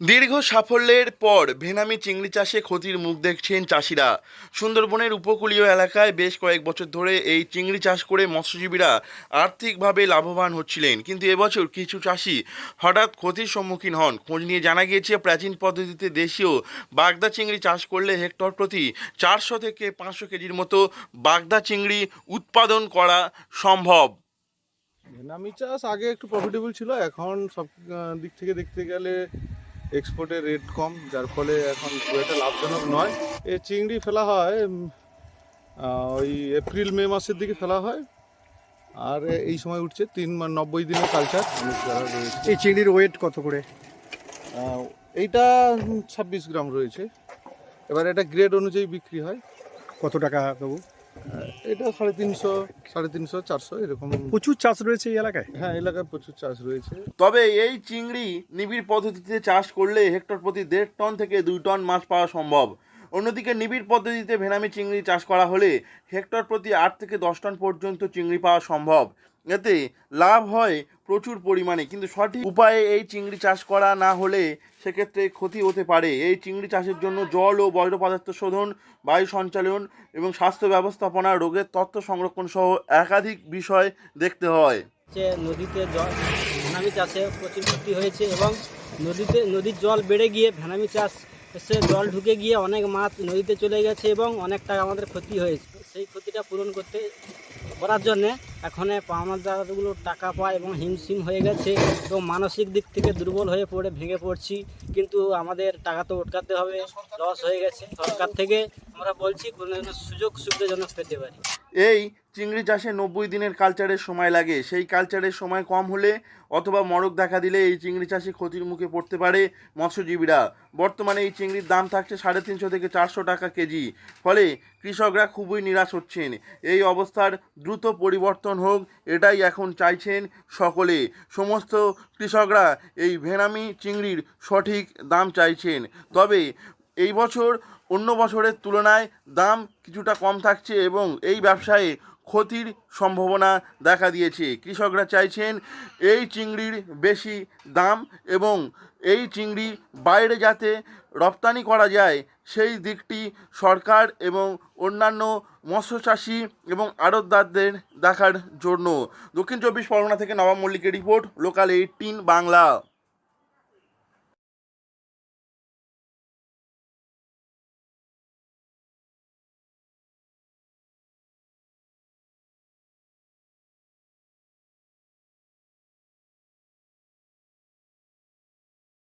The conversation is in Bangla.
দীর্ঘ সাফল্যের পর ভেনামি চিংড়ি চাষে ক্ষতির মুখ দেখছেন চাষিরা। সুন্দরবনের উপকূলীয় এলাকায় বেশ কয়েক বছর ধরে এই চিংড়ি চাষ করে মৎস্যজীবীরা আর্থিকভাবে লাভবান হচ্ছিলেন। কিন্তু এবছর কিছু চাষি হঠাৎ ক্ষতির সম্মুখীন হন। খোঁজ নিয়ে জানা গিয়েছে, প্রাচীন পদ্ধতিতে দেশীয় বাগদা চিংড়ি চাষ করলে হেক্টর প্রতি চারশো থেকে পাঁচশো কেজির মতো বাগদা চিংড়ি উৎপাদন করা সম্ভব। ভেনামি চাষ আগে একটু প্রফিটেবল ছিল, এখন সব দিক থেকে দেখতে গেলে এক্সপোর্টের রেট কম যার ফলে এখন খুব একটা লাভজনক নয়। এই চিংড়ি ফেলা হয় ওই এপ্রিল মে মাসের দিকে ফেলা হয়। আর এই সময় উঠছে তিন নব্বই দিনের কালচার এই চিংড়ির ওয়েট কত করে? এইটা ছাব্বিশ গ্রাম রয়েছে। এবার এটা গ্রেড অনুযায়ী বিক্রি হয়। কত টাকা দেবো এটা সাড়ে তিনশো সাড়ে তিনশো চারশো এরকম। প্রচুর চাষ রয়েছে এই এলাকায়? হ্যাঁ এলাকায় প্রচুর চাষ রয়েছে। তবে এই চিংড়ি নিবিড় পদ্ধতিতে চাষ করলে হেক্টর প্রতি দেড় টন থেকে দুই টন মাছ পাওয়া সম্ভব। অন্যদিকে নিবিড় পদ্ধতিতে ভেনামি চিংড়ি চাষ করা হলে হেক্টর প্রতি আট থেকে দশ টন পর্যন্ত চিংড়ি পাওয়া সম্ভব। এতে লাভ হয় প্রচুর পরিমাণে। কিন্তু সঠিক উপায়ে এই চিংড়ি চাষ করা না হলে সেক্ষেত্রে ক্ষতি হতে পারে। এই চিংড়ি চাষের জন্য জল ও বজ্র পদার্থ শোধন, বায়ু সঞ্চালন এবং স্বাস্থ্য ব্যবস্থাপনা, রোগের তথ্য সংরক্ষণ সহ একাধিক বিষয় দেখতে হয়। নদীতে জল, ভেনামি চাষে প্রচুর ক্ষতি হয়েছে এবং নদীতে, নদীর জল বেড়ে গিয়ে ভেনামি চাষ এসে জল ঢুকে গিয়ে অনেক মাছ নদীতে চলে গেছে এবং অনেক টাকা আমাদের ক্ষতি হয়েছে। সেই ক্ষতিটা পূরণ করতে করার জন্যে এখন পাওনাদারগুলো টাকা পায় এবং হিমশিম হয়ে গেছে এবং মানসিক দিক থেকে দুর্বল হয়ে পড়ে, ভেঙে পড়ছি। কিন্তু আমাদের টাকা তো উটকাতে হবে, লস হয়ে গেছে। সরকার থেকে আমরা বলছি কোনো সুযোগ সুবিধাজনক পেতে পারি। এই চিংড়ি চাষে নব্বই দিনের কালচারের সময় লাগে। সেই কালচারের সময় কম হলে অথবা মরক দেখা দিলে এই চিংড়ি চাষে ক্ষতির মুখে পড়তে পারে মৎস্যজীবীরা। বর্তমানে এই চিংড়ির দাম থাকছে সাড়ে তিনশো থেকে চারশো টাকা কেজি। ফলে কৃষকরা খুবই নিরাশ হচ্ছেন। এই অবস্থার দ্রুত পরিবর্তন হোক, এটাই এখন চাইছেন সকলে। সমস্ত কৃষকরা এই ভেনামি চিংড়ির সঠিক দাম চাইছেন। তবে এই বছর অন্য বছরের তুলনায় দাম কিছুটা কম থাকছে এবং এই ব্যবসায়ে ক্ষতির সম্ভাবনা দেখা দিয়েছে। কৃষকরা চাইছেন এই চিংড়ির বেশি দাম এবং এই চিংড়ি বাইরে যাতে রপ্তানি করা যায়, সেই দিকটি সরকার এবং অন্যান্য মৎস্যচাষী এবং আড়তদারদের দেখার জন্য। দক্ষিণ চব্বিশ পরগনা থেকে নবাব মল্লিকের রিপোর্ট লোকাল এইটিন বাংলা